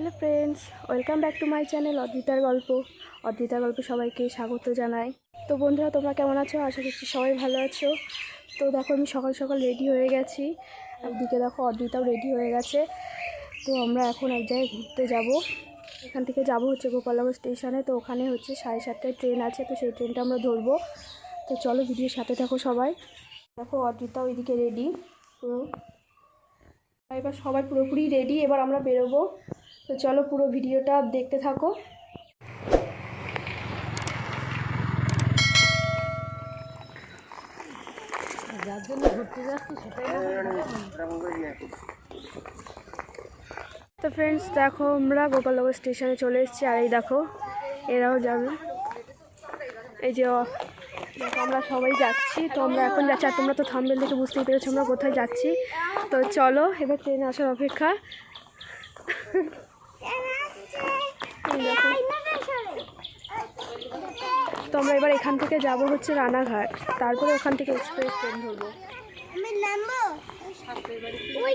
Hello friends, welcome back to my channel অদ্রিতার গল্প। অদ্রিতার গল্প সবাইকে স্বাগত জানাই। তো বন্ধুরা, তোমরা কেমন আছো? আশা করছি সবাই ভালো আছো। তো দেখো, আমি সকাল সকাল রেডি হয়ে গেছি। একদিকে দেখো অদ্রিতাও রেডি হয়ে গেছে। তো আমরা এখন এক জায়গায় ঘুরতে যাব। এখান থেকে যাব হচ্ছে গোপালনগর স্টেশনে তো ওখানে হচ্ছে সাড়ে সাতটায় ট্রেন আছে, তো সেই ট্রেনটা আমরা ধরবো। তো চলো ভিডিওর সাথে থাকো সবাই। দেখো অদ্রিতাও এদিকে রেডি পুরো এবার সবাই পুরোপুরি রেডি এবার আমরা বেরোবো। তো চলো পুরো ভিডিওটা দেখতে থাকো। তো ফ্রেন্ডস দেখো আমরা গোপালনগর স্টেশনে চলে এসেছি, আর এই দেখো, এরাও যাবে। এই যে আমরা সবাই যাচ্ছি, তো আমরা এখন যাচ্ছি, আর তোমরা তো থামবেল দেখে বুঝতেই পেরেছ আমরা কোথায় যাচ্ছি। তো চলো, এবার ট্রেনে আসার অপেক্ষা। তো আমরা এবার এখান থেকে যাব হচ্ছে রানাঘাট তারপরে ওখান থেকে এক্সপ্রেস ট্রেন ধরবো ওই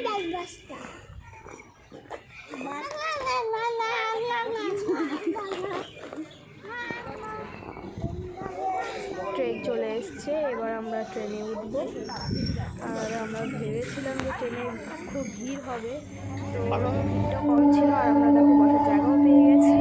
ট্রেন চলে এসছে, এবার আমরা ট্রেনে উঠবো। আর আমরা ভেবেছিলাম যে ট্রেনে খুব ভিড় হবে, তো ভিড়টা কম ছিল, আর আমরা দেখো বসার জায়গাও পেয়ে গেছি।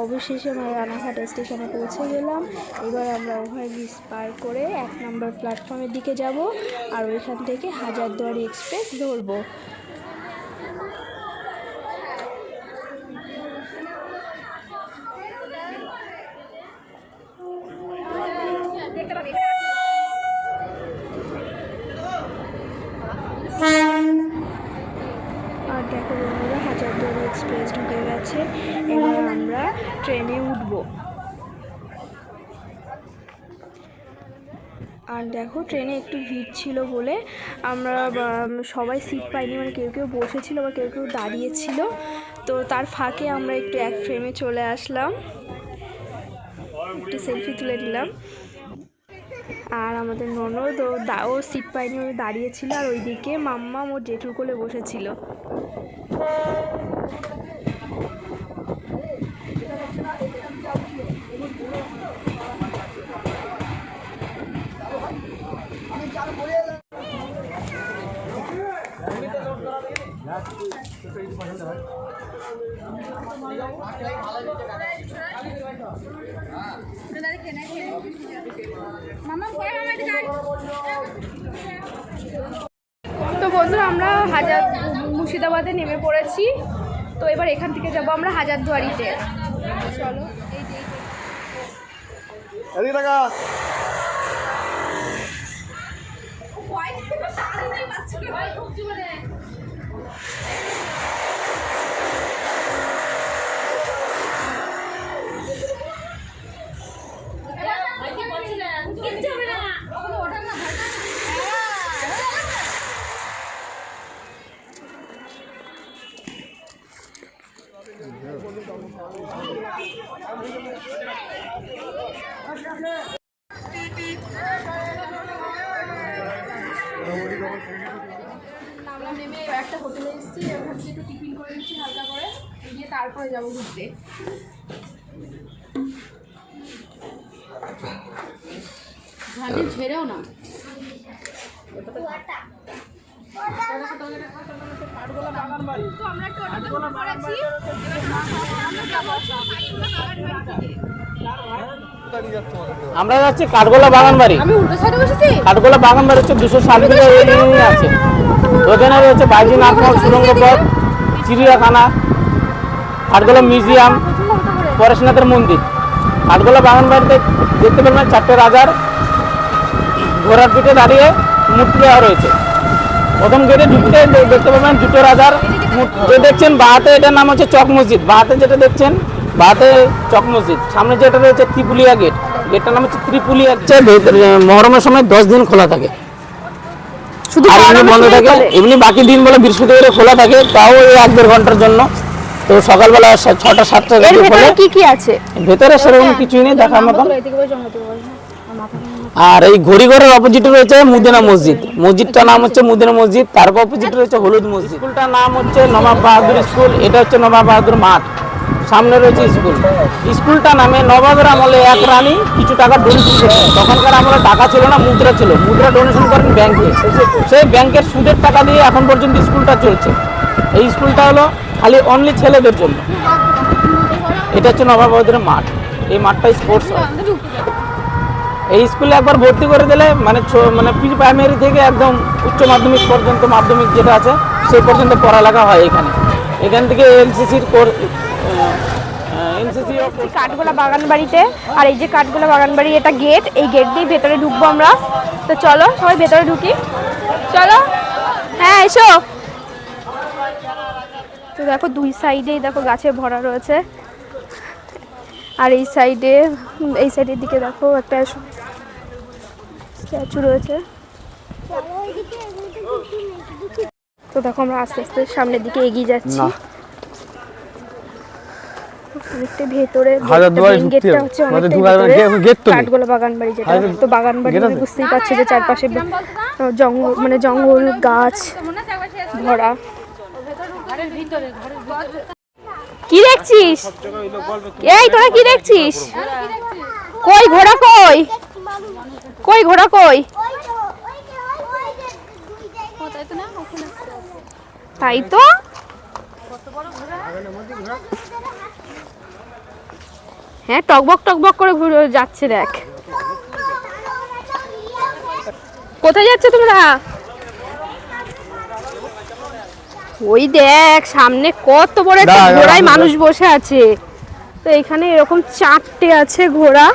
অবশেষে আমরা রানাঘাট স্টেশনে পৌঁছে গেলাম। এবার আমরা ওভার ব্রিজ পার করে এক নম্বর প্ল্যাটফর্মের দিকে যাব আর ওইখান থেকে হাজারদুয়ারি এক্সপ্রেস ধরবো আর দেখো বন্ধুরা হাজারদুয়ারি এক্সপ্রেস ঢুকে গেছে এবার আমরা ট্রেনে উঠবো আর দেখো ট্রেনে একটু ভিড় ছিল বলে আমরা সবাই সিট পাইনি মানে কেউ কেউ বসেছিল বা কেউ কেউ দাঁড়িয়েছিল। তো তার ফাঁকে আমরা একটু এক ফ্রেমে চলে আসলাম। একটু সেলফি তুলে নিলাম। আর আমাদের ননদ ও দা ও সিট পাইনি ও দাঁড়িয়েছিল। আর ওইদিকে মাম্মা ও জেঠুর কোলে বসেছিল। তো বন্ধুরা আমরা হাজার মুর্শিদাবাদে নেমে পড়েছি। তো এবার এখান থেকে যাব আমরা হাজারদুয়ারিতে। চলো এই টাকা আমরা Yeah. আমরা যাচ্ছি কাঠগোলা বাগান বাড়ি আমি উল্টো সাইডে বসেছি? কাঠগোলা বাগান বাড়ি হচ্ছে দুশো ষাট বিঘা এরিয়া আছে। ওখানে রয়েছে বাইজিনাথ মঠ সুরঙ্গ পথ চিড়িয়াখানা কাঠগোলা মিউজিয়াম পরেশনাথের মন্দির। কাঠগোলা বাগান বাড়িতে দেখতে পাবেন চারটে রাজার ঘোড়ার পিঠে দাঁড়িয়ে মূর্তি দেওয়া রয়েছে। প্রথম গেটে ঢুকতে দেখতে পাবেন দুটো রাজার যে দেখছেন বাহাতে এটার নাম হচ্ছে চক মসজিদ। বাহাতে যেটা দেখছেন বাহাতে চক মসজিদ। সামনে যেটা রয়েছে ত্রিপুলিয়া গেট। গেটটার নাম হচ্ছে ত্রিপুলিয়া হচ্ছে মহরমের সময় দশ দিন খোলা থাকে। শুধু আর এমনি বন্ধ থাকে এমনি বাকি দিন বলে বৃহস্পতিবারে খোলা থাকে তাও এই এক দেড় ঘণ্টার জন্য। তো সকালবেলা ছটা সাতটা ভেতরে খোলে। কি কি আছে? ভেতরে সেরকম কিছুই নেই দেখার মতন। আর এই ঘড়িঘরের অপোজিটে রয়েছে মুদিনা মসজিদ। মসজিদটার নাম হচ্ছে মুদিনা মসজিদ তার অপোজিটে রয়েছে হলুদ মসজিদ। স্কুলটার নাম হচ্ছে নবাব বাহাদুর স্কুল এটা হচ্ছে নবাব বাহাদুর মাঠ। সামনে রয়েছে স্কুল। স্কুলটা নামে নবাবের আমলে এক রানী কিছু টাকা ডোনেশন করেন তখনকার আমলে টাকা ছিল না, মুদ্রা ছিল। মুদ্রা ডোনেশন করেন ব্যাংকে সেই ব্যাংকের সুদের টাকা দিয়ে এখন পর্যন্ত স্কুলটা চলছে। এই স্কুলটা হলো খালি অনলি ছেলেদের জন্য। এটা হচ্ছে নবাব বাহাদুরের মাঠ। এই মাঠটা স্পোর্টস হয়। এই স্কুলে একবার ভর্তি করে দিলে মানে মানে প্রি প্রাইমারি থেকে একদম উচ্চ মাধ্যমিক পর্যন্ত মাধ্যমিক যেটা আছে, সেই পর্যন্ত পড়ালেখা হয় এখানে। এখান থেকে এনসিসি কাঠগোলা বাগান বাড়িতে আর এই যে কাঠগোলা বাগান বাড়ি এটা গেট এই গেট দিয়ে ভেতরে ঢুকবো আমরা। তো চলো সবাই ভেতরে ঢুকি। চলো হ্যাঁ এসো। তো দেখো দুই সাইডেই দেখো গাছে ভরা রয়েছে। আর এই সাইডে এই সাইডের দিকে দেখো একটা স্ট্যাচু রয়েছে। তো দেখো আমরা আস্তে আস্তে সামনের দিকে এগিয়ে যাচ্ছি। অনেকটা ভেতরে গেটটা হচ্ছে অনেকটা। কাঠগোলা বাগান বাড়ি যেটা। তো বাগান বাড়ি মানে? বুঝতেই পারছ যে চারপাশে জঙ্গল মানে জঙ্গল গাছ ভরা। কি দেখছিস? এই তোরা কি দেখছিস? কই ঘোড়া কই? কই ঘোড়া কই? ওই তো, ওই যে, ওই- ওই যে, দুই জায়গায় তাই তো হ্যাঁ টকবক টকবক করে ঘুরে যাচ্ছে দেখ। কোথায় যাচ্ছ তোমরা? ওই দেখ সামনে কত বড় একটা ঘোড়ায় মানুষ বসে আছে। তো এখানে এরকম চারটে আছে ঘোড়া।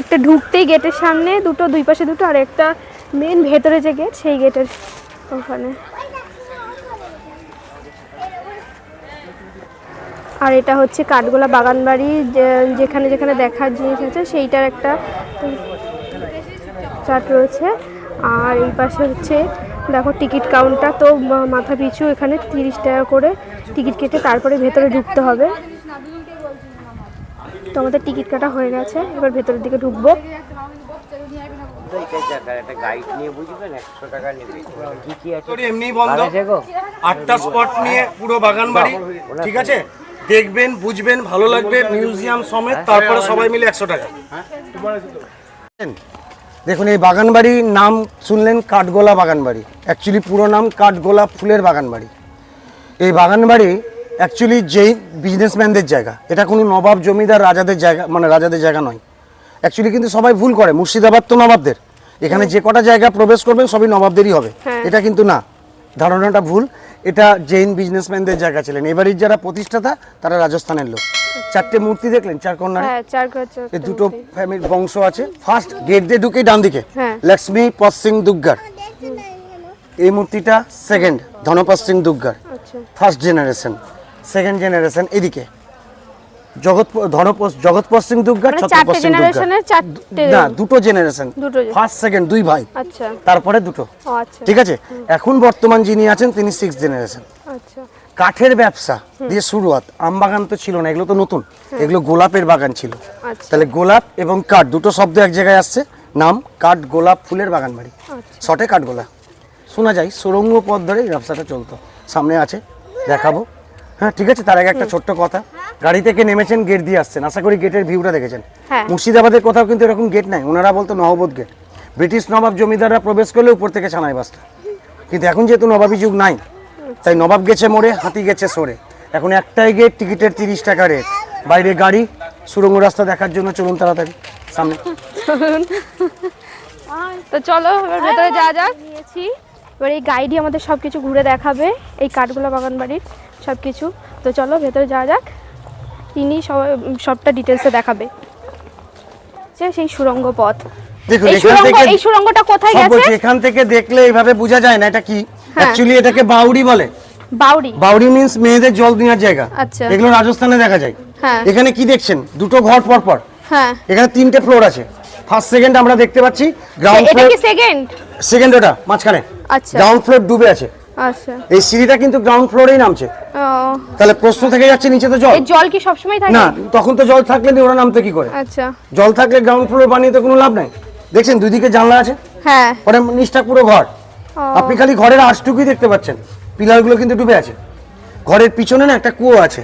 একটা ঢুকতেই গেটের সামনে দুটো দুই পাশে দুটো আর একটা মেন ভেতরে যে গেট সেই গেটের ওখানে। আর এটা হচ্ছে কাঠগোলা বাগান বাড়ি যে- যেখানে যেখানে দেখার জিনিস আছে সেইটার একটা চার্ট রয়েছে। আর এই পাশে হচ্ছে দেখো টিকিট কাউন্টার তো মাথা পিছু এখানে তিরিশ টাকা করে টিকিট কেটে তারপরে ভেতরে ঢুকতে হবে। তো আমাদের টিকিট কাটা হয়ে গেছে এবার ভেতরের দিকে ঢুকবো। আটটা স্পট নিয়ে পুরো বাগান বাড়ি ঠিক আছে? দেখবেন বুঝবেন ভালো লাগবে মিউজিয়াম সমেত তারপরে সবাই মিলে একশো টাকা। দেখুন এই বাগান বাড়ির নাম শুনলেন কাঠগোলা বাগান বাড়ি অ্যাকচুয়ালি পুরো নাম কাঠগোলা ফুলের বাগান বাড়ি এই বাগান বাড়ি অ্যাকচুয়ালি যেই বিজনেসম্যানদের জায়গা। এটা কোনো নবাব জমিদার রাজাদের জায়গা মানে রাজাদের জায়গা নয়। অ্যাকচুয়ালি কিন্তু সবাই ভুল করে মুর্শিদাবাদ তো নবাবদের। এখানে যে কটা জায়গা প্রবেশ করবেন সবই নবাবদেরই হবে। হ্যাঁ। এটা কিন্তু না। ধারণাটা ভুল। এটা জৈন বিজনেসম্যানদের জায়গা ছিলেন। এবারের যারা প্রতিষ্ঠাতা তারা রাজস্থানের লোক। চারটে মূর্তি দেখলেন চার কন্যা হ্যাঁ চার ঘর এই দুটো ফ্যামিলির বংশ আছে। ফার্স্ট গেট দিয়ে ঢুকে ডান দিকে হ্যাঁ। লক্ষ্মী পদ সিং দুগ্গার। এই মূর্তিটা সেকেন্ড ধনপদ সিং দুগ্গার আচ্ছা। ফার্স্ট জেনারেশন সেকেন্ড জেনারেশন এদিকে। জগৎ সিং মানে সিং না দুটো জেনারেশন। ফার্স্ট সেকেন্ড দুই ভাই। আচ্ছা। তারপরে দুটো। আচ্ছা। ঠিক আছে? এখন বর্তমান যিনি আছেন তিনি সিক্স জেনারেশন আচ্ছা। কাঠের ব্যবসা দিয়ে শুরুয়াত। আম বাগান তো ছিল না এগুলো তো নতুন। এগুলো গোলাপের বাগান ছিল। তাহলে গোলাপ এবং কাঠ দুটো শব্দ এক জায়গায় আসছে। নাম কাঠ গোলাপ ফুলের বাগান বাড়ি। শটে কাঠগোলা শোনা যায় সুরঙ্গ পথ ধরে এই ব্যবসাটা চলতো। সামনে আছে দেখাবো। হ্যাঁ ঠিক আছে? তার আগে একটা ছোট্ট কথা। গাড়ি থেকে নেমেছেন গেট দিয়ে আসছেন। আশা করি গেটের ভিউটা দেখেছেন। হ্যাঁ। মুর্শিদাবাদের কোথাও কিন্তু এরকম গেট নাই। ওনারা বলতো নহবত গেট ব্রিটিশ নবাব জমিদাররা প্রবেশ করলে উপর থেকে ছানায় বাসত কিন্তু এখন যেহেতু নবাবী যুগ নাই তাই নবাব গেছে মোড়ে হাতি গেছে সরে। এখন একটাই গেট টিকিটের তিরিশ টাকা রেট বাইরে গাড়ি সুরঙ্গ রাস্তা দেখার জন্য চলুন তাড়াতাড়ি সামনে। তো চলো এবার ভেতরে যাওয়া যাক। নিয়েছি। এবার এই গাইডই আমাদের সব কিছু ঘুরে দেখাবে এই কাঠগোলা বাগান বাড়ির সব কিছু তো চলো ভেতরে যাওয়া যাক। তিনি সব সবটা ডিটেলসে দেখাবে। যে সেই সুরঙ্গ পথ। দেখুন এখান থেকে এই সুরঙ্গটা কোথায় গেছে? এখান থেকে দেখলে এইভাবে বোঝা যায় না এটা কি? হ্যাঁ। অ্যাকচুয়ালি এটাকে বলে। মিন্স মেয়েদের জল নেওয়ার জায়গা। আচ্ছা। এগুলো রাজস্থানে দেখা যায়। হ্যাঁ। এখানে কি দেখছেন? দুটো ঘর পর পর হ্যাঁ। এখানে তিনটে ফ্লোর আছে। ফার্স্ট সেকেন্ড আমরা দেখতে পাচ্ছি গ্রাউন্ড ফ্লোর সেকেন্ড সেকেন্ড ওটা মাঝখানে। আচ্ছা। গ্রাউন্ড ফ্লোর ডুবে আছে। আচ্ছা। এই সিঁড়িটা কিন্তু গ্রাউন্ড ফ্লোরেই নামছে। তাহলে প্রশ্ন থেকে যাচ্ছে নিচে তো জল। এই জল কি সবসময় থাকে? না তখন তো জল থাকলে নি ওরা নামতে কি করে? আচ্ছা। জল থাকলে গ্রাউন্ড ফ্লোর বানিয়ে তো কোনো লাভ নাই। দেখছেন দুদিকে জানলা আছে? হ্যাঁ। পরে নিচটা পুরো ঘর। আপনি খালি ঘরের আশটুকুই দেখতে পাচ্ছেন। পিলারগুলো কিন্তু ডুবে আছে। ঘরের পিছনে না একটা কুয়ো আছে।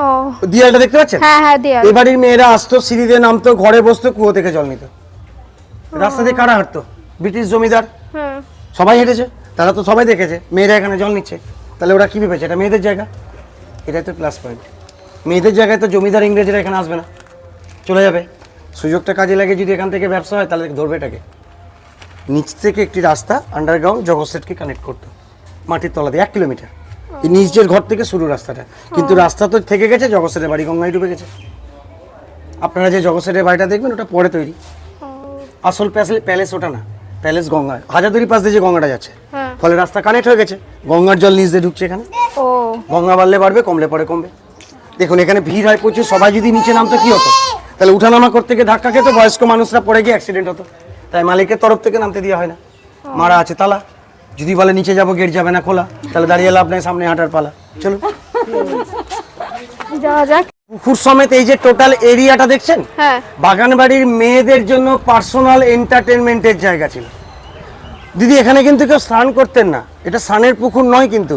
ও। দিয়ালটা দেখতে পাচ্ছেন? হ্যাঁ হ্যাঁ দেয়াল। এ বাড়ির মেয়েরা আসতো সিঁড়ি দিয়ে নামতো ঘরে বসতো কুয়ো থেকে জল নিত। রাস্তা দিয়ে কারা হাঁটতো? ব্রিটিশ জমিদার? সবাই হেঁটেছে? তারা তো সবাই দেখেছে মেয়েরা এখানে জল নিচ্ছে। তাহলে ওরা কী ভেবেছে? এটা মেয়েদের জায়গা? এটাই তো প্লাস পয়েন্ট মেয়েদের জায়গায় তো জমিদার ইংরেজরা এখানে আসবে না। চলে যাবে। সুযোগটা কাজে লাগে যদি এখান থেকে ব্যবসা হয় তাহলে ধরবে এটাকে। নিচ থেকে একটি রাস্তা আন্ডারগ্রাউন্ড জগৎসেটকে কানেক্ট করতো। মাটির তলা দিয়ে এক কিলোমিটার। এই নিচের ঘর থেকে শুরু রাস্তাটা। কিন্তু রাস্তা তো থেকে গেছে জগৎসেটের বাড়ি গঙ্গায় ডুবে গেছে। আপনারা যে জগৎসেটের বাড়িটা দেখবেন ওটা পরে তৈরি। আসল প্যালেস ওটা না। প্যালেস গঙ্গা হাজারদুরি পাশ দিয়ে যে গঙ্গাটা যাচ্ছে। হ্যাঁ। ফলে রাস্তা কানেক্ট হয়ে গেছে। গঙ্গার জল নিচ দিয়ে ঢুকছে এখানে। ও। গঙ্গা বাড়লে বাড়বে কমলে পরে কমবে। দেখুন এখানে ভিড় হয় প্রচুর সবাই যদি নিচে নামতো কি হতো? তাহলে উঠানামা করতে গিয়ে ধাক্কা খেতো বয়স্ক মানুষরা পড়ে গিয়ে অ্যাক্সিডেন্ট হতো। তাই মালিকের তরফ থেকে নামতে দেওয়া হয় না। মারা আছে তালা। যদি বলে নিচে যাব গেট যাবে না খোলা। তাহলে দাঁড়িয়ে লাভ নেই সামনে হাঁটার পালা। যাওয়া যাক। পুকুর সমেত এই যে টোটাল এরিয়াটা দেখছেন? হ্যাঁ। বাগানবাড়ির মেয়েদের জন্য পার্সোনাল এন্টারটেনমেন্টের জায়গা ছিল। দিদি এখানে কিন্তু কেউ স্নান করতেন না। এটা স্নানের পুকুর নয় কিন্তু।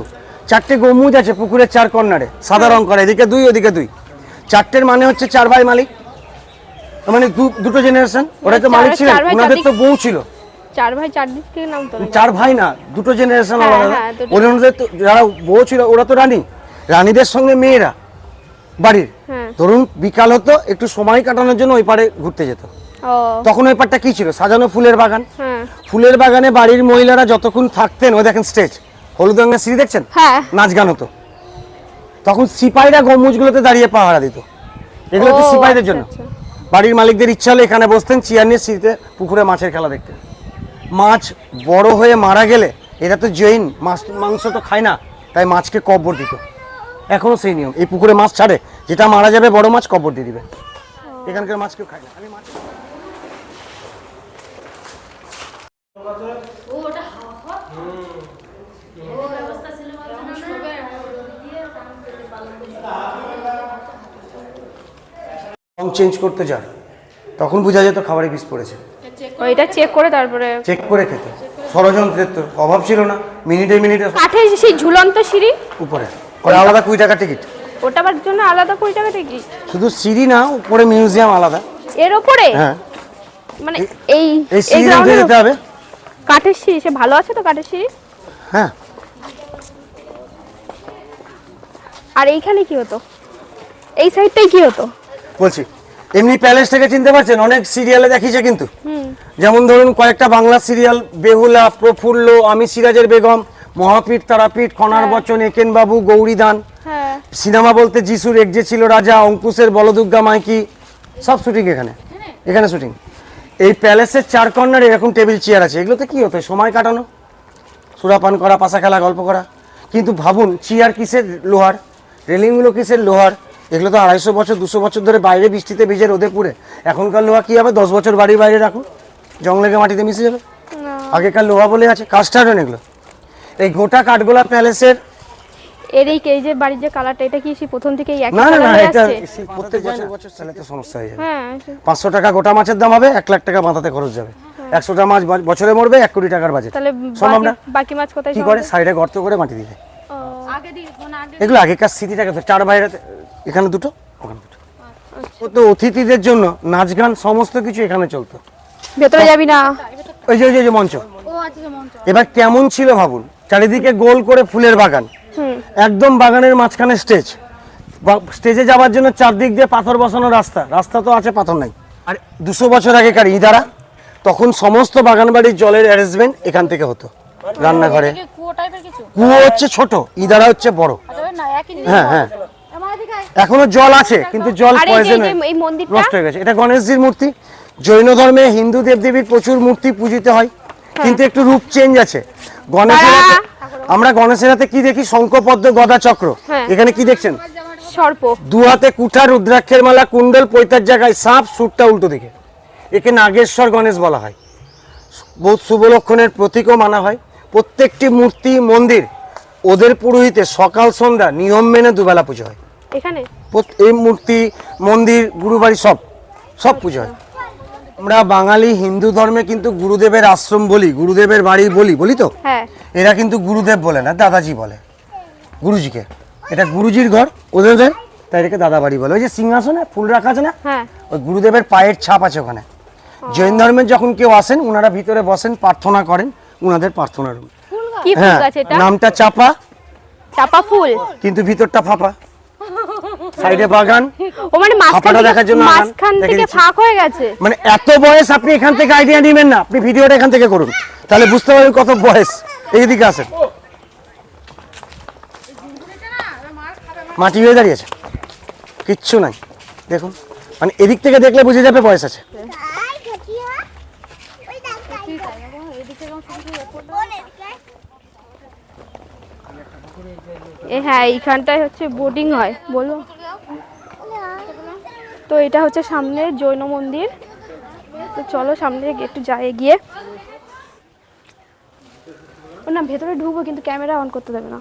চারটে গম্বুজ আছে পুকুরের চার কর্নারে সাদা রং করা এদিকে দুই ওদিকে দুই। চারটের মানে হচ্ছে চার ভাই মালিক। মানে দুটো জেনারেশন ওরা তো মালিক ছিলেন ওনাদের তো বউ ছিল। চার ভাই চার দিক থেকে নামতো চার ভাই না দুটো জেনারেশন হ্যাঁ, আলাদা হ্যাঁ, ওনাদের তো যারা বউ ছিল ওরা তো রানী। রানীদের সঙ্গে মেয়েরা বাড়ির। হ্যাঁ। ধরুন বিকাল হতো একটু সময় কাটানোর জন্য ওই পারে ঘুরতে যেত। তখন ওই পারটা কি ছিল? সাজানো ফুলের বাগান। ফুলের বাগানে বাড়ির মহিলারা যতক্ষণ থাকতেন ওই দেখেন স্টেজ হলুদ রঙের সিঁড়ি দেখছেন? হ্যাঁ। নাচ গান হতো। তখন সিপাহীরা গম্বুজগুলোতে দাঁড়িয়ে পাহারা দিত। এগুলো তো সিপাহীদের আচ্ছা, জন্য। আচ্ছা। বাড়ির মালিকদের ইচ্ছা হলে এখানে বসতেন চেয়ার নিয়ে সিঁড়িতে পুকুরে মাছের খেলা দেখতেন। মাছ বড় হয়ে মারা গেলে এটা তো জৈন মাছ মাংস তো খায় না তাই মাছকে কব্বর দিত। এখনও সেই নিয়ম এই পুকুরে মাছ ছাড়ে যেটা মারা যাবে বড় মাছ কব্বর দিয়ে দিবে। এখানকার মাছ কেউ খায় না খালি মাছ। রং চেঞ্জ করতে যান তখন বোঝা যেত খাবারে বিষ পড়েছে। ওইটা চেক করে তারপরে চেক করে খেত। ষড়যন্ত্রের তো অভাব ছিল না মিনিটে মিনিটে কাঠের সেই ঝুলন্ত সিঁড়ি? উপরে। ওরা আলাদা কুড়ি টাকা টিকিট ওটা আবার জন্য আলাদা কুড়ি টাকা টিকিট শুধু সিঁড়ি না উপরে মিউজিয়াম আলাদা। এর ওপরে হ্যাঁ। মানে এই এই এই সিঁড়ি উঠে যেতে হবে। কাঠের সিঁড়ি সে ভালো আছে তো কাঠের সিঁড়ি হ্যাঁ। আর এইখানে কি হতো? এই সাইডটাই কি হতো? বলছি এমনি প্যালেসটাকে চিনতে পারছেন অনেক সিরিয়ালে দেখিয়েছে কিন্তু। যেমন ধরুন কয়েকটা বাংলা সিরিয়াল বেহুলা প্রফুল্ল আমি সিরাজের বেগম মহাপীঠ তারাপীঠ খনার বচন একেন বাবু গৌরীদান হ্যাঁ। সিনেমা বলতে যিশুর এক যে ছিল রাজা অঙ্কুশের বলদুর্গা মাইকি সব শুটিং এখানে? এখানে শুটিং। এই প্যালেসের চার কর্নার এরকম টেবিল চেয়ার আছে। এগুলোতে কি হতো? সময় কাটানো? সুরাপান করা পাশা খেলা গল্প করা। কিন্তু ভাবুন চেয়ার কিসের লোহার? রেলিংগুলো কিসের লোহার? এগুলো তো আড়াইশো বছর দুশো বছর ধরে বাইরে বৃষ্টিতে ভিজে রোদে পুড়ে। এখনকার লোহা কি হবে? দশ বছর বাড়ির বাইরে রাখুন। জং লেগে মাটিতে মিশে যাবে। আগেকার লোহা বলে আছে কাস্ট আয়রন এগুলো। এই গোটা কাঠগোলা প্যালেসের এর এই এই যে বাড়ির যে কালারটা এটা কি সেই প্রথম থেকেই একই না না না এটা প্রত্যেক বছর বছর তাহলে তো সমস্যা হয়ে যাবে। হ্যাঁ টাকা গোটা মাছের দাম হবে এক লাখ টাকা বাঁধাতে খরচ যাবে। একশোটা মাছ বছরে মরবে এক কোটি টাকার বাজেট। তাহলে বাকি- বাকি মাছ কোথায় কি করে? সাইডে গর্ত করে মাটি দিবে আগে দিই মানে আগে এগুলো আগেকার স্মৃতিটাকে চার বাইরে এখানে দুটো ওখানে দুটো। আচ্ছা। তো অতিথিদের জন্য নাচ গান সমস্ত কিছু এখানে চলতো। ভেতরে যাবি না? ওই যে ওই যে- মঞ্চ। এবার কেমন ছিল ভাবুন? চারিদিকে গোল করে ফুলের বাগান। একদম বাগানের মাঝখানে স্টেজ স্টেজে যাওয়ার জন্য চারদিক দিয়ে পাথর বসানো রাস্তা। রাস্তা তো আছে পাথর নাই। আর দুশো বছর আগেকার ইদারা তখন সমস্ত বাগান বাড়ির জলের অ্যারেঞ্জমেন্ট এখান থেকে হতো। রান্নাঘরে। কি কুয়ো হচ্ছে ছোট ইদারা হচ্ছে বড়। আচ্ছা হ্যাঁ হ্যাঁ। এখনও জল আছে কিন্তু জল পয়জন? নষ্ট হয়ে গেছে। এটা গণেশজির মূর্তি। জৈন ধর্মে হিন্দু দেবদেবীর প্রচুর মূর্তি পূজিত হয়। কিন্তু একটু রূপ চেঞ্জ আছে। গণেশের আমরা গণেশের হাতে কি দেখি? শঙ্খপদ্ম গদা চক্র হ্যাঁ। এখানে কি দেখছেন? সর্প। দু হাতে কুঠা রুদ্রাক্ষের মালা কুণ্ডল পৈতার জায়গায় সাপ সুরটা উল্টো দিকে। একে নাগেশ্বর গণেশ বলা হয়। বহুত শুভ লক্ষণের প্রতীকও মানা হয়। প্রত্যেকটি মূর্তি মন্দির ওদের পুরোহিতে সকাল সন্ধ্যা নিয়ম মেনে দুবেলা পুজো হয়। এখানে? এই মূর্তি মন্দির গুরুবাড়ি সব সব পুজো হয়। আমরা বাঙালি হিন্দু ধর্মে কিন্তু গুরুদেবের আশ্রম বলি গুরুদেবের বাড়ি বলি বলি তো? হ্যাঁ। এরা কিন্তু গুরুদেব বলে না দাদাজি বলে। গুরুজিকে। এটা গুরুজির ঘর ওদের তাই এটাকে দাদা বাড়ি বলে। ওই যে সিংহাসনে ফুল রাখা আছে না? হ্যাঁ। ওই গুরুদেবের পায়ের ছাপ আছে ওখানে। জৈন ধর্মের যখন কেউ আসেন ওনারা ভিতরে বসেন প্রার্থনা করেন ওনাদের প্রার্থনা রুম হ্যাঁ নামটা চাপা। চাপা ফুল। কিন্তু ভিতরটা ফাঁপা। সাইডে বাগান। ও মানে দেখার জন্য। মাঝখান থেকে ফাঁক হয়ে গেছে। মানে এত বয়স আপনি এখান থেকে আইডিয়া নেবেন না। আপনি ভিডিওটা এখান থেকে করুন। তাহলে বুঝতে পারবেন কত বয়স। এইদিকে আসেন। মাটি হয়ে দাঁড়িয়েছে। কিচ্ছু নাই। দেখুন। মানে এদিক থেকে দেখলে বুঝে যাবে বয়স আছে। হ্যাঁ এইখানটায় হচ্ছে বোটিং হয়। বলো তো এটা হচ্ছে সামনে জৈন মন্দির। তো চলো সামনে একটু যাই গিয়ে। ও না, ভেতরে ঢুকবো কিন্তু ক্যামেরা অন করতে দেবে না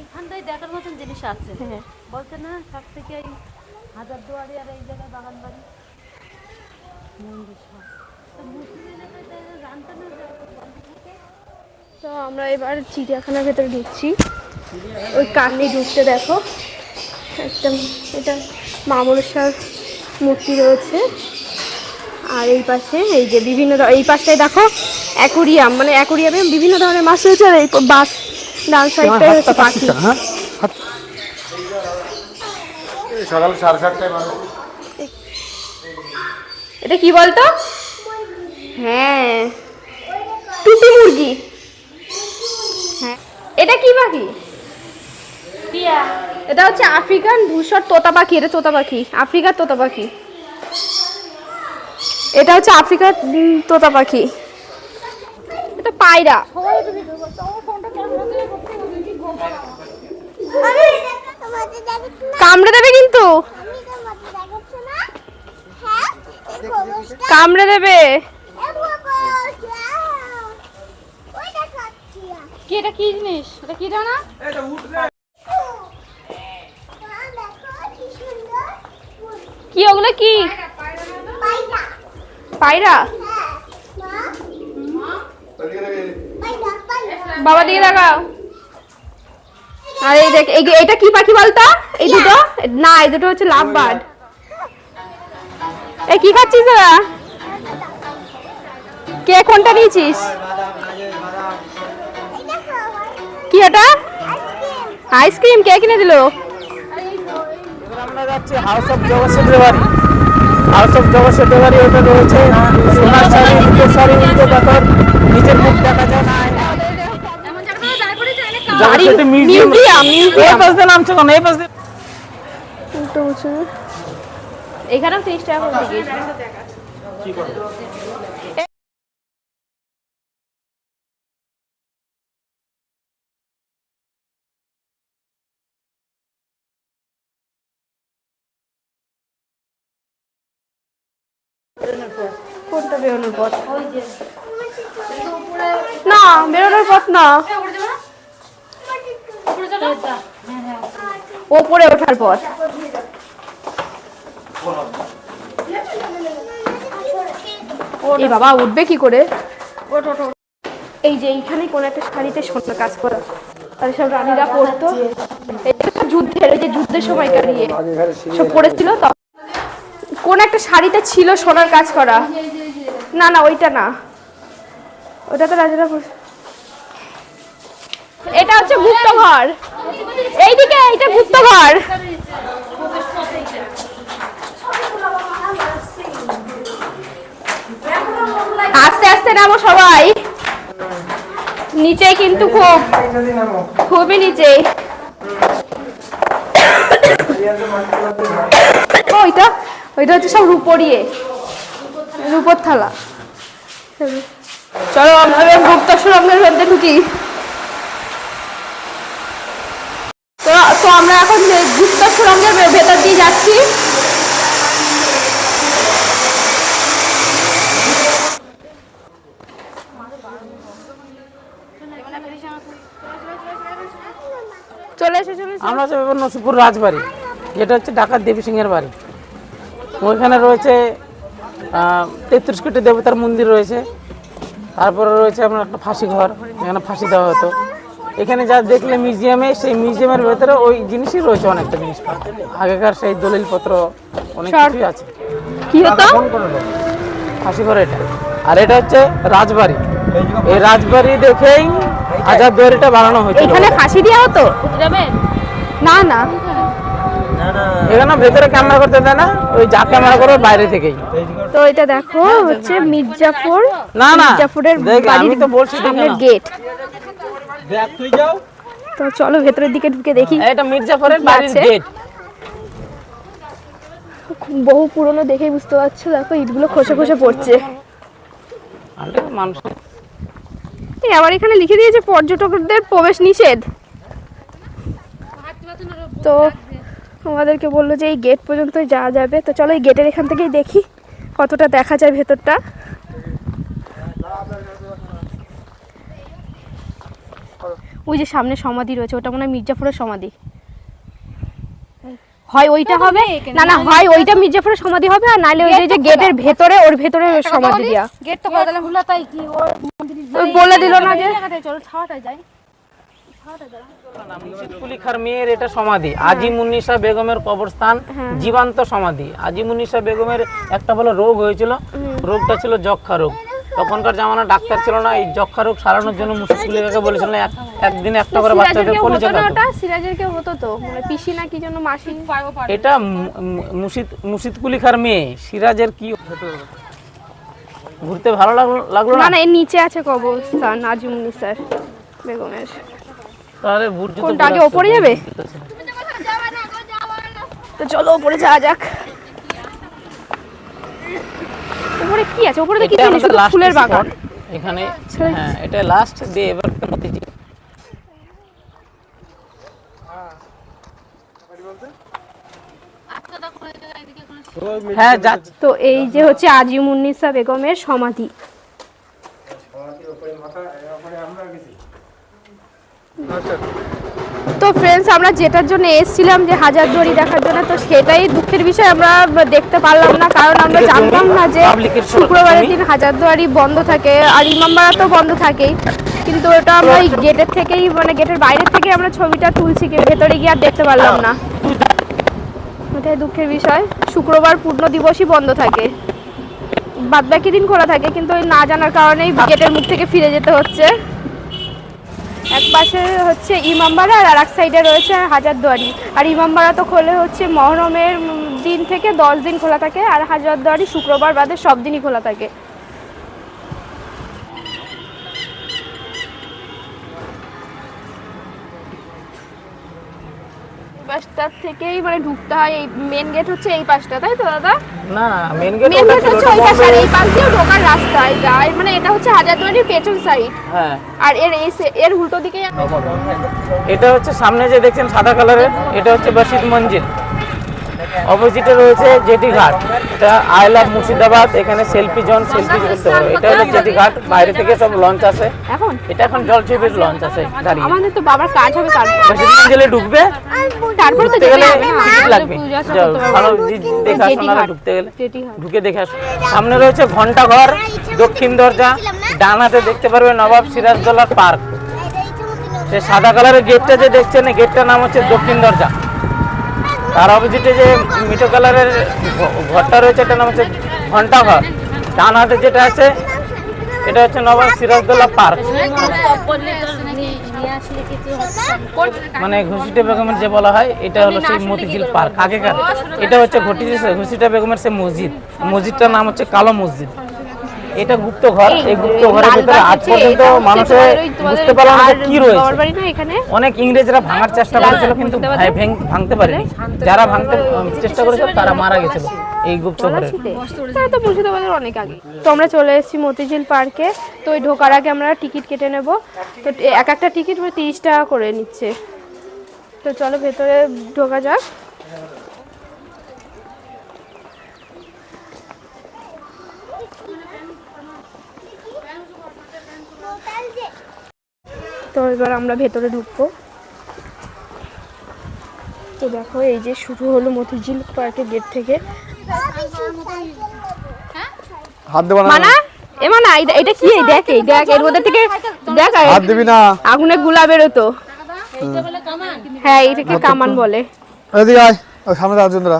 এইখানটায় দেখার মতন জিনিস আছে হ্যাঁ বলছে না সব থেকে এই হাজার দুয়ারি আর এই জায়গায় বাগান বাড়ি মন্দির সব তো মুসলিমের এটা জানতে না যে এত বন্ধ থাকে। তো আমরা এবার চিড়িয়াখানার ভেতরে ঢুকছি। ওই কান্নি ঢুকতে দেখো একটা এটা মা মনসার মূর্তি রয়েছে। আর এই পাশে এই যে বিভিন্ন এই পাশটায় দেখো অ্যাকোরিয়াম মানে অ্যাকোরিয়ামে বিভিন্ন ধরনের মাছ রয়েছে আর এই বাস ডান সাইডটাই হচ্ছে পাখি। হ্যাঁ? সকাল সাড়ে সাতটায় এটা কি বলতো? হ্যাঁ। টুটি মুরগি। এটা কি পাখি? এটা হচ্ছে আফ্রিকান ধূসর তোতা পাখি এটা তোতা পাখি আফ্রিকার তোতা পাখি। এটা হচ্ছে আফ্রিকার তোতা পাখি। এটা পায়রা। কামড়ে দেবে কিন্তু। হ্যাঁ কামড়ে দেবে এ বাবা ওই দেখাচ্ছি কি এটা কি জিনিস? এটা কি মা দেখো কি ওগুলো কি? পায়রা। বাবা দিকে দেখাও আর এই দেখ এটা কি পাখি বলতো? এই দুটো? না এই দুটো হচ্ছে লাভ বার্ড। এই কি খাচ্ছিস কে কোনটা নিয়েছিস? কি এটা আইসক্রিম আইসক্রিম কে কিনে দিলো? আমরা যাচ্ছি হাউস অফ জগৎসেটের বাড়ি হাউস অফ জগৎসেটের বাড়ি ওটা রয়েছে সোনার শাড়ি উল্টো শাড়ি উল্টো পাথর। নিচের মুখ দেখা যায় না। মিউজিয়াম বেরোনোর পথ। না বেরোনোর পথ না। ওপরে ওঠার পথ। এ বাবা উঠবে কি করে? এই যে এইখানে কোন একটা শাড়িতে সোনার কাজ করা। তাহলে সব রানীরা পড়তো যুদ্ধের ওই যে যুদ্ধের সময়কার ইয়ে সব পড়েছিল তো। কোন একটা শাড়িতে ছিল সোনার কাজ করা। না না, ওইটা না। ওটা তো রাজারা এটা হচ্ছে গুপ্ত ঘর এইদিকে এইটা গুপ্ত ঘর আস্তে আস্তে নামো সবাই। নিচে কিন্তু খুব খুবই নিচে। ওইটা ওইটা হচ্ছে সব রূপরিয়ে। রূপর থালা। চলো আমি গুপ্তাসুর আপনার মধ্যে ঢুকি। তো তো আমরা এখন গুপ্তাসুর সুরঙ্গের ভেতর দিয়ে যাচ্ছি। চলে এসে, চলে আমরা যাব নসিপুর রাজবাড়ি। যেটা হচ্ছে ঢাকার দেবী সিংহের বাড়ি। ওইখানে রয়েছে তেত্রিশ কোটি দেবতার মন্দির রয়েছে। তারপরে রয়েছে আপনার একটা ফাঁসি ঘর যেখানে ফাঁসি দেওয়া হতো। এখানে যা দেখলে মিউজিয়ামে সেই মিউজিয়ামের ভেতরে ওই জিনিসই রয়েছে অনেকটা জিনিস আগেকার সেই দলিলপত্র অনেক কিছুই আছে। কি হতো? ফাঁসি ঘর এটা। আর এটা হচ্ছে রাজবাড়ি। এই রাজবাড়ি দেখেই হাজার দুয়ারিটা বানানো হয়েছে এখানে ফাঁসি দেওয়া হতো? না না। এখানে ভেতরে ক্যামেরা করতে দেয় না ওই যা ক্যামেরা করো বাইরে থেকেই। তো এটা দেখো হচ্ছে মির্জাপুর না না। মির্জাপুরের বাড়ির তো বলছি দেখে সামনের। গেট তো চলো ভেতরের দিকে ঢুকে দেখি। এটা মির্জাপুরের বাড়ির গেট বহু পুরনো দেখেই বুঝতে পারছ দেখো ইটগুলো খসে খসে পড়ছে। আরে মানুষ। এই আবার এখানে লিখে দিয়েছে পর্যটকদের প্রবেশ নিষেধ। তো আমাদেরকে বলল যে এই গেট পর্যন্ত যাওয়া যাবে। তো চলো এই গেটের এখান থেকেই দেখি কতটা দেখা যায় ভেতরটা। ওই যে সামনে সমাধি রয়েছে ওটা মনে হয় মির্জাফরের সমাধি। হয় ওইটা হবে? না না হয় ওইটা মির্জাফরের সমাধি হবে আর নাহলে ওই যে গেটের ভেতরে ওর ভেতরে সমাধি দেওয়া গেট তো তাই কি? ওর বলে দিল না যে চলো ছাওয়াটা যাই। কুলিখার মেয়ের এটা সমাধি আজি মুন্নিসা বেগমের কবরস্থান জীবান্ত সমাধি। আজি মুন্নিসা বেগমের একটা বলে রোগ হয়েছিল? রোগটা ছিল যক্ষা রোগ। তখনকার জামানা ডাক্তার ছিল না এই যক্ষা রোগ সারানোর জন্য মুশকিলকে বলেছিলেন এক একদিনে একটা করে বাচ্চাদের কলিজা সিরাজের হতো তো? মানে পিসি না কি জন্য মাসি? এটা মু- মু- মুর্শিদ মুর্শিদ কুলিখার মেয়ে। সিরাজের কি ঘুরতে ভালো লাগল লাগল না? না এর নিচে আছে কবরস্থান আজিমুনি স্যার বেগমের। তাহলে বুট জুতো কোনটা আগে হবে। যাবে? তো চলো ওপরে যাওয়া যাক। উপরে কি আছে? উপরে তো কিছু নেই শুধু ফুলের বাগান। এখানে হ্যাঁ এটা লাস্ট দিয়ে এবার মতিঝিল হ্যাঁ যাচ্ছে। তো এই যে হচ্ছে আজিমুন্নিসা বেগমের সমাধি তো ফ্রেন্ডস আমরা যেটার জন্য এসেছিলাম যে হাজার হাজারদুয়ারি দেখার জন্য তো সেটাই দুঃখের বিষয় আমরা দেখতে পারলাম না। কারণ আমরা জানতাম না যে শুক্রবারের দিন হাজারদুয়ারি বন্ধ থাকে আর ইমামবাড়া তো বন্ধ থাকেই। কিন্তু ওটা আমরা ওই গেটের থেকেই মানে গেটের বাইরের থেকে আমরা ছবিটা তুলছি ভেতরে গিয়ে আর দেখতে পারলাম না। ওটাই দুঃখের বিষয়। শুক্রবার পূর্ণ দিবসই বন্ধ থাকে। বাদ বাকি দিন খোলা থাকে কিন্তু ওই না জানার কারণেই গেটের মুখ থেকে ফিরে যেতে হচ্ছে। এক পাশে হচ্ছে ইমামবাড়া আর এক সাইডে রয়েছে হাজারদুয়ারি। আর ইমামবাড়া তো খোলে হচ্ছে মহরমের দিন থেকে দশ দিন খোলা থাকে আর হাজারদুয়ারি শুক্রবার বাদে সব দিনই খোলা থাকে। পাশটার থেকেই মানে ঢুকতে হয় এই মেন গেট হচ্ছে এই পাশটা তাই তো দাদা? না না মেন গেট মেন গেট হচ্ছে ওই পাশে আর এই পাশ দিয়ে ঢোকার রাস্তায় যায় মানে এটা হচ্ছে হাজারদুয়ারির পেছন সাইড হ্যাঁ। আর এর এই এর উল্টো দিকে এটা হচ্ছে সামনে যে দেখছেন সাদা কালারের এটা হচ্ছে বসিত মঞ্জিল। অপোজিটে রয়েছে জেটি ঘাট এটা আই লাভ মুর্শিদাবাদ এখানে সেলফি জোন সেলফি করতে হবে এটা হলো জেটি ঘাট বাইরে থেকে সব লঞ্চ আসে। এখন? এটা এখন জলছবির লঞ্চ আছে দাঁড়িয়ে। আমাদের তো বাবার কাজ হবে বসিত মঞ্জিলে ঢুকবে তারপরে তো গেলে টিকিট লাগবে। ভালো দেখে আসো। ঢুকতে গেলে। ঢুকে দেখে আসো। সামনে রয়েছে ঘণ্টা ঘর দক্ষিণ দরজা। ডান হাতে দেখতে পারবে নবাব সিরাজদৌল্লার পার্ক। সে সাদা কালারের গেটটা যে দেখছেন গেটটার নাম হচ্ছে দক্ষিণ দরজা। তার অপোজিটে যে মিটো কালারের ঘরটা রয়েছে, এটার নাম হচ্ছে ঘণ্টা ঘর ডান হাতে যেটা আছে, এটা হচ্ছে নবাব সিরাজদৌল্লা পার্ক। মানে ঘুষিটা বেগমের যে বলা হয়, এটা হলো সেই মতিঝিল পার্ক, আগেকার। এটা হচ্ছে ঘটি ঘুষিটা বেগমের সে মসজিদ। মসজিদটার নাম হচ্ছে কালো মসজিদ। এটা গুপ্ত ঘর। এই গুপ্ত ঘরের ভিতরে আজ পর্যন্ত মানুষে বুঝতে পারল না কি রয়েছে। বাড়ি না এখানে? অনেক ইংরেজরা ভাঙার চেষ্টা করেছিল কিন্তু ভাই- ভেঙ- ভাঙতে পারেনি। যারা ভাঙতে চেষ্টা করেছিল তারা মারা গেছিল এই গুপ্ত ঘরে। তারা তো মুর্শিদাবাদের অনেক আগে। তো আমরা চলে এসেছি মতিঝিল পার্কে। তো ওই ঢোকার আগে আমরা টিকিট কেটে নেব। তো এক একটা টিকিট তিরিশ টাকা করে নিচ্ছে। তো চলো ভেতরে ঢোকা যাক। তো এবার আমরা ভেতরে ঢুকবো। তো দেখো এই যে শুরু হলো মতিঝিল পার্কের গেট থেকে। হাত দেবো না। মানা এ এটা- এটা কি? দেখ এই দেখ এর মধ্যে থেকে দেখ হাত দিবি না। আগুনে গুলা বেরোতো। হ্যাঁ এটাকে কামান বলে। এদিকে আয় ওই সামনে দাঁড়া দুজনরা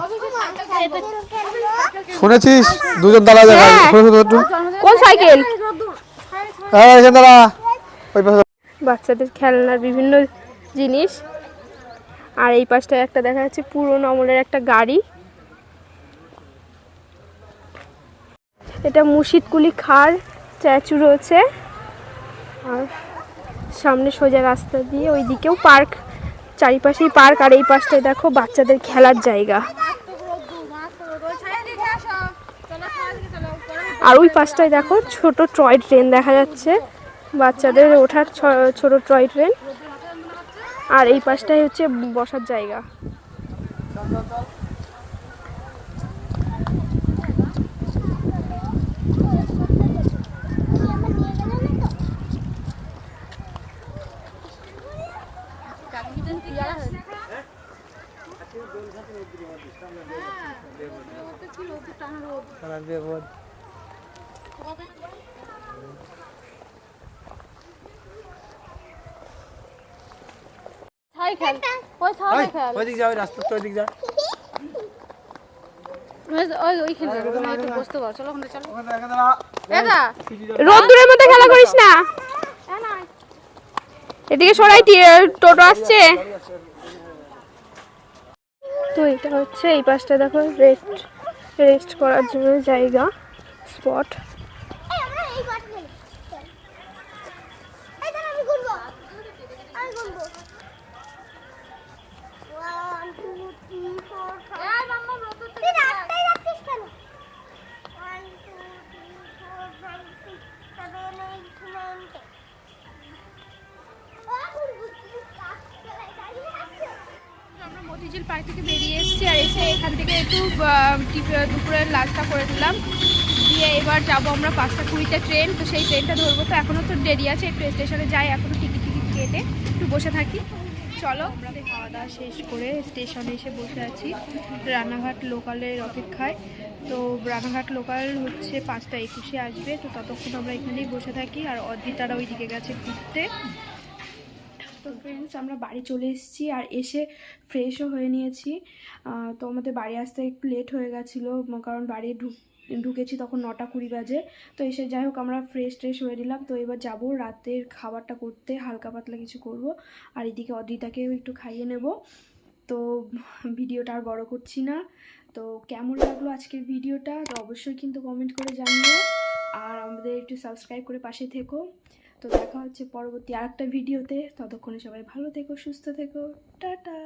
শুনেছিস? দুজন দাঁড়া যাবে হ্যাঁ। কোন সাইকেল? হ্যাঁ এখানে দাঁড়া। ওই পাশে দাঁড়া। বাচ্চাদের খেলনার বিভিন্ন জিনিস। আর এই পাশটায় একটা দেখা যাচ্ছে পুরনো আমলের একটা গাড়ি। এটা মুর্শিদকুলি খার স্ট্যাচু রয়েছে। আর সামনে সোজা রাস্তা দিয়ে ওই দিকেও পার্ক, চারিপাশেই পার্ক। আর এই পাশটায় দেখো বাচ্চাদের খেলার জায়গা। আর ওই পাশটায় দেখো ছোট টয় ট্রেন দেখা যাচ্ছে। বাচ্চাদের ওঠার ছোট টয় ট্রেন। আর এই পাশটাই হচ্ছে বসার জায়গা। ছাই খেল ওই খেল রাস্তা তো ওই রোদ্দুরের মধ্যে খেলা করিস না এদিকে সরাই টি- টোটো আসছে তো এটা হচ্ছে এই পাশটা দেখো রেস্ট রেস্ট করার জন্য জায়গা স্পট পার্ক থেকে বেরিয়ে এসেছি আর এসে এখান থেকে একটু দুপুরের লাঞ্চটা করে নিলাম দিয়ে এবার যাব আমরা পাঁচটা কুড়িতে ট্রেন তো সেই ট্রেনটা ধরবো। তো এখনও তো দেরি আছে, একটু স্টেশনে যাই এখনও টিকিট টিকিট কেটে একটু বসে থাকি। চলো। আমরা খাওয়া দাওয়া শেষ করে স্টেশনে এসে বসে আছি। রানাঘাট লোকালের অপেক্ষায়। তো রানাঘাট লোকাল হচ্ছে পাঁচটা একুশে আসবে, তো ততক্ষণ আমরা এখানেই বসে থাকি। আর অদ্রিতারা ওইদিকে গেছে ঘুরতে। তো ফ্রেন্ডস আমরা বাড়ি চলে এসেছি আর এসে ফ্রেশও হয়ে নিয়েছি। তো আমাদের বাড়ি আসতে একটু লেট হয়ে গেছিল কারণ বাড়ি ঢুক, ঢুকেছি তখন নটা কুড়ি বাজে। তো এসে যাই হোক, আমরা ফ্রেশ ট্রেশ হয়ে নিলাম। তো এবার যাব রাতের খাবারটা করতে, হালকা পাতলা কিছু করব। আর এদিকে অদ্রিতাকেও একটু খাইয়ে নেব। তো ভিডিওটা আর বড় করছি না। তো কেমন লাগল আজকের ভিডিওটা? তো অবশ্যই কিন্তু কমেন্ট করে জানিও। আর আমাদের একটু সাবস্ক্রাইব করে পাশে থেকো। তো দেখা হচ্ছে পরবর্তী আরেকটা ভিডিওতে। ততক্ষণে সবাই ভালো থেকো সুস্থ থেকো। টাটা!